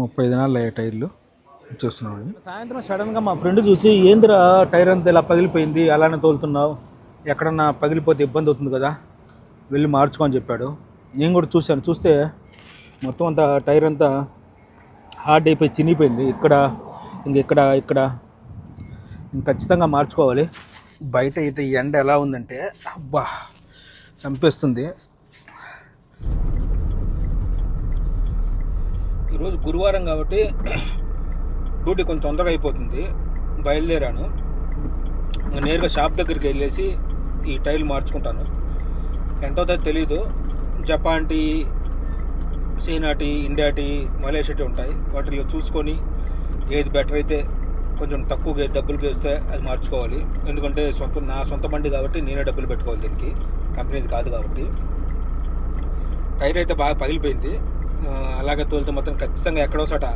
ముప్పై దినాలు అయ్యే టైర్లు. చూస్తున్నాడు సాయంత్రం సడన్గా మా ఫ్రెండ్ చూసి ఏందిరా టైర్ అంతా ఇలా పగిలిపోయింది అలానే తోలుతున్నావు? ఎక్కడన్నా పగిలిపోతే ఇబ్బంది అవుతుంది కదా? వెళ్ళి మార్చుకోని చెప్పాడు. నేను కూడా చూశాను. చూస్తే మొత్తం అంతా టైర్ అంతా హార్డ్ అయిపోయి చినిగిపోయింది. ఇక్కడ ఇంక ఇక్కడ ఇక్కడ. ఇంక ఖచ్చితంగా మార్చుకోవాలి. బయట అయితే ఎండ ఎలా ఉందంటే అబ్బా చంపేస్తుంది. ఈరోజు గురువారం కాబట్టి డ్యూటీ కొంచెం తొందరగా అయిపోతుంది. బయలుదేరాను. నేరుగా షాప్ దగ్గరికి వెళ్ళేసి ఈ టైల్ మార్చుకుంటాను. ఎంత అవుతుందో తెలీదు. Japan tea China tea India tea Malaysia tea ఉంటాయి. వాటిలో చూసుకొని ఏది బెటర్ అయితే కొంచెం తక్కువ డబ్బులు వేస్తే అది మార్చుకోవాలి. ఎందుకంటే సొంత నా సొంత బండి కాబట్టి నేనే డబ్బులు పెట్టుకోవాలి దీనికి. కంపెనీది కాదు కాబట్టి. టైర్ అయితే బాగా పగిలిపోయింది. అలాగే తోలితే మొత్తం ఖచ్చితంగా ఎక్కడో చోట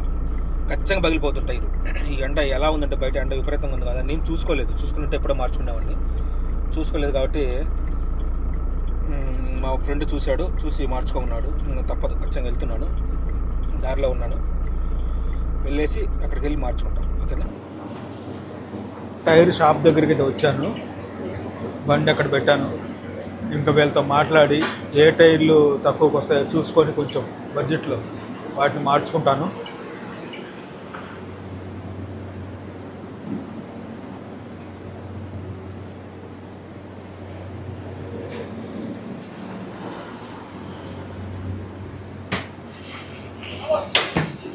ఖచ్చితంగా పగిలిపోతుంది టైరు ఈ ఎండ ఎలా ఉందంటే బయట ఎండ విపరీతంగా ఉంది కదా నేను చూసుకోలేదు. చూసుకున్నట్టు ఎప్పుడో మార్చుకునేవాడిని. చూసుకోలేదు కాబట్టి మా ఫ్రెండ్ చూశాడు చూసి మార్చుకోమన్నాడు. ఇంకా తప్పదు ఖచ్చితంగా వెళ్తున్నాను. దారిలో ఉన్నాను. వెళ్ళేసి అక్కడికి వెళ్ళి మార్చుకుంటాను ఓకేనా? టైర్ షాప్ దగ్గరికి అయితే వచ్చాను. బండి అక్కడ పెట్టాను. ఇంకా వీళ్ళతో మాట్లాడి ఏ టైర్లు తక్కువకి వస్తాయో చూసుకొని కొంచెం బడ్జెట్లో వాటిని మార్చుకుంటాను.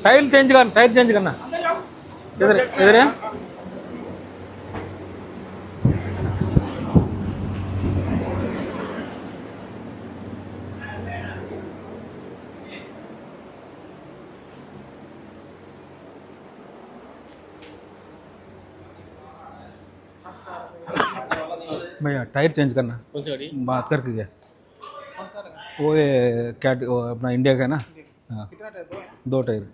టైర్ చేంజ్ కానీ టైర్ చేంజ్ కన్నా. ఎదురే ఎదురే भैया टायर चेंज करना। कौन सी गाड़ी? बात करके गया? वो ये कैट वो अपना इंडिया का है ना? हाँ। कितना टायर? दो। दो टायर।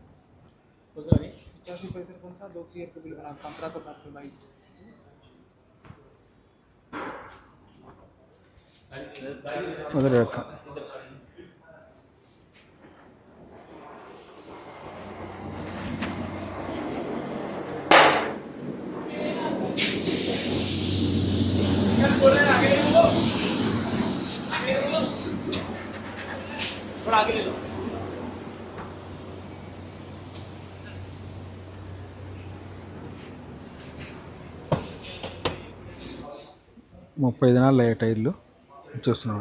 कौन सी ಆಗಲಿಲ್ಲ ముప్పై దినాలు అయ్యే టైర్లు చూస్తున్నాం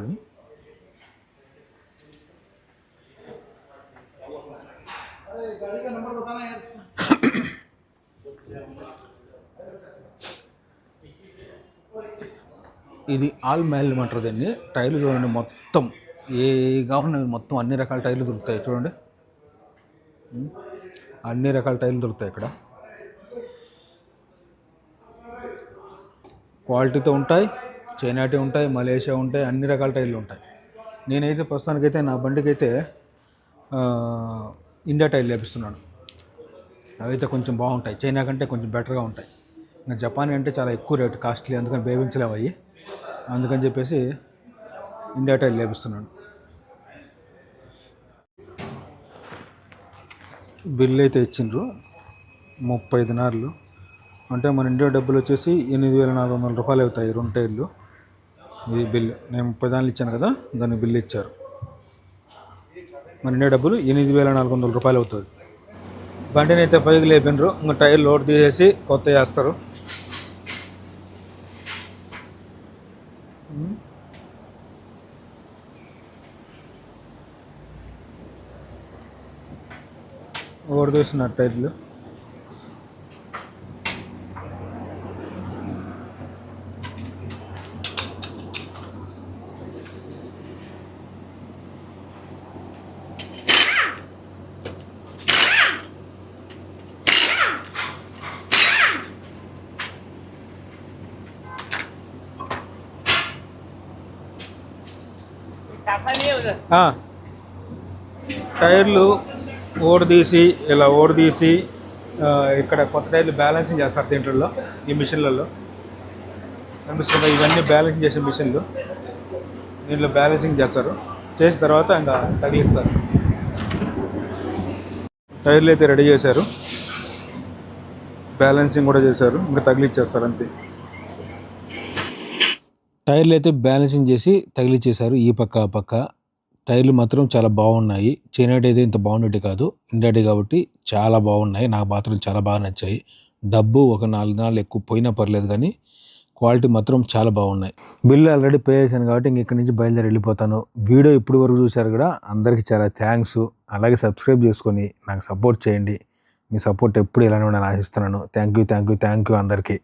ఇది ఆల్ మహల్ అంటారు దీన్ని. టైర్లు చూడండి మొత్తం. ఏ కావాలన్నా మొత్తం అన్ని రకాల టైర్లు దొరుకుతాయి. చూడండి. అన్ని రకాల టైర్లు దొరుకుతాయి ఇక్కడ. క్వాలిటీతో ఉంటాయి చైనాటి ఉంటాయి మలేషియా ఉంటాయి అన్ని రకాల టైర్లు ఉంటాయి. నేనైతే ప్రస్తుతానికైతే నా బండికైతే ఇండియా టైర్లు లేపిస్తున్నాను అవైతే కొంచెం బాగుంటాయి. చైనా కంటే కొంచెం బెటర్గా ఉంటాయి. ఇంకా జపాన్ అంటే చాలా ఎక్కువ రేటు కాస్ట్లీ అందుకని బేవించలేవు అవి అందుకని చెప్పేసి ఇండియా టైల్ లేపిస్తున్నాను బిల్ అయితే ఇచ్చిండ్రు. ముప్పై దినార్లు అంటే మన ఇండియా డబ్బులు వచ్చేసి ఎనిమిది వేల నాలుగు వందల రూపాయలు అవుతాయి రెండు టైర్లు. ఇది బిల్. నేను ముప్పై దానిలు ఇచ్చాను కదా దాన్ని బిల్ ఇచ్చారు. మన ఇండియా డబ్బులు ఎనిమిది వేల నాలుగు వందల రూపాయలు అవుతుంది బండిని అయితే పైకి లేపినరు ఇంకా టైర్ లోడ్ తీసేసి కొత్త చేస్తారు. ఓడదీస్తున్నారు టైర్లు. టైర్లు ఓడదీసి ఇలా ఓడదీసి ఇక్కడ కొత్త టైర్లు బ్యాలెన్సింగ్ చేస్తారు దీంట్లో ఈ మిషన్లలో. కనిపిస్తుంది? ఇవన్నీ బ్యాలెన్సింగ్ చేసే మిషన్లు. దీంట్లో బ్యాలెన్సింగ్ చేస్తారు. చేసిన తర్వాత ఇంకా తగిలిస్తారు. టైర్లు అయితే రెడీ చేశారు. బ్యాలెన్సింగ్ కూడా చేశారు. ఇంకా తగిలిచ్చేస్తారు అంతే. టైర్లు అయితే బ్యాలెన్సింగ్ చేసి తగిలిచ్చేశారు ఈ పక్క ఆ పక్క. టైర్లు మాత్రం చాలా బాగున్నాయి. చైనటి అయితే ఇంత బాగుండేటి కాదు. ఇండియాటి కాబట్టి చాలా బాగున్నాయి. నాకు మాత్రం చాలా బాగా నచ్చాయి. డబ్బు ఒక నాలుగు నాలుగు ఎక్కువ పోయినా పర్లేదు కానీ క్వాలిటీ మాత్రం చాలా బాగున్నాయి. బిల్లు ఆల్రెడీ పే చేశాను కాబట్టి ఇంక ఇక్కడి నుంచి బయలుదేరి వెళ్ళిపోతాను. వీడియో ఇప్పుడు వరకు చూశారు కూడా అందరికీ చాలా థ్యాంక్స్ అలాగే సబ్స్క్రైబ్ చేసుకొని నాకు సపోర్ట్ చేయండి. మీ సపోర్ట్ ఎప్పుడు ఇలానే ఉండాలని ఆశిస్తున్నాను. Thank you thank you thank you అందరికీ.